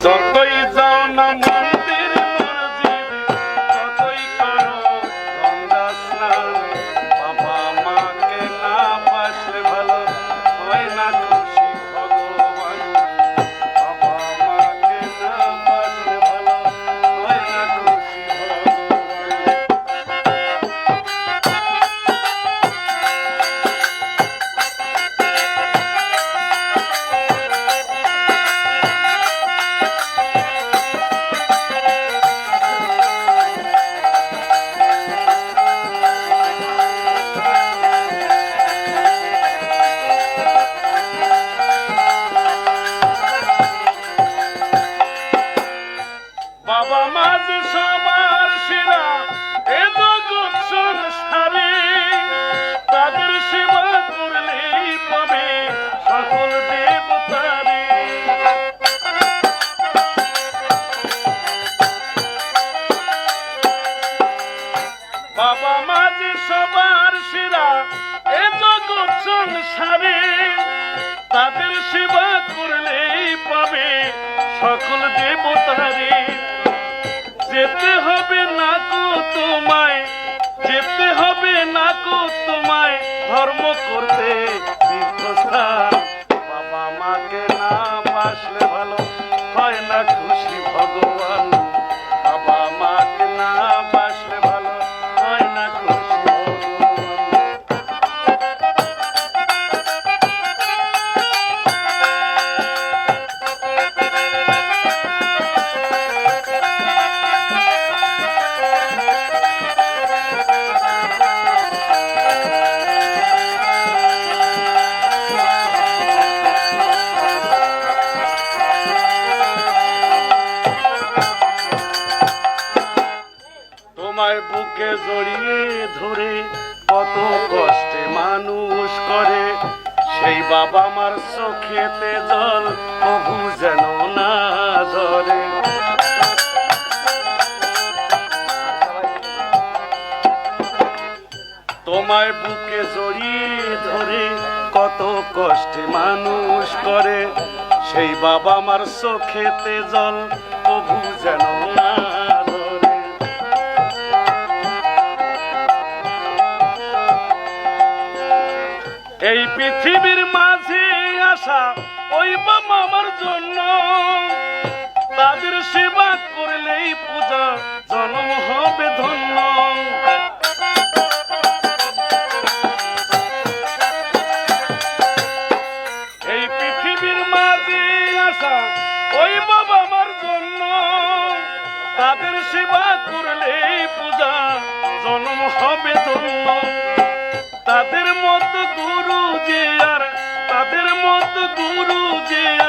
そこいざな বাবা মাঝ সবার সেরা এ জগৎ সংসারে। তাদের সেবা করলেই পাবে সকল দেবতারে। যেতে হবে না কো তোমায়, যেতে হবে না কো তোমায়, ধর্ম করতে তীর্থস্থান। বাবা মাকে না বাসলে ভালো, হয় না খুশি ভগবান। তোমায় বুকে জড়িয়ে ধরে, কত কষ্টে মানুষ করে। সেই বাবা মার চোখেতে জল কবু যেন না ধরে। তোমায় বুকে জড়িয়ে ধরে, কত কষ্টে মানুষ করে। সেই বাবা মার চোখেতে জল কবু যেন না এই পৃথিবীর মাঝে আসা, ওই বাবা আমার জন্য। তাদের সেবা করলেই পূজা, জন্ম হবে ধন্য। এই পৃথিবীর মাঝে আসা, ওই বাবা আমার জন্য। তাদের সেবা করলেই পূজা, জন্ম হবে ধন্য। তাদের মতো গুরু যে আর তাদের মতো গুরু যে আর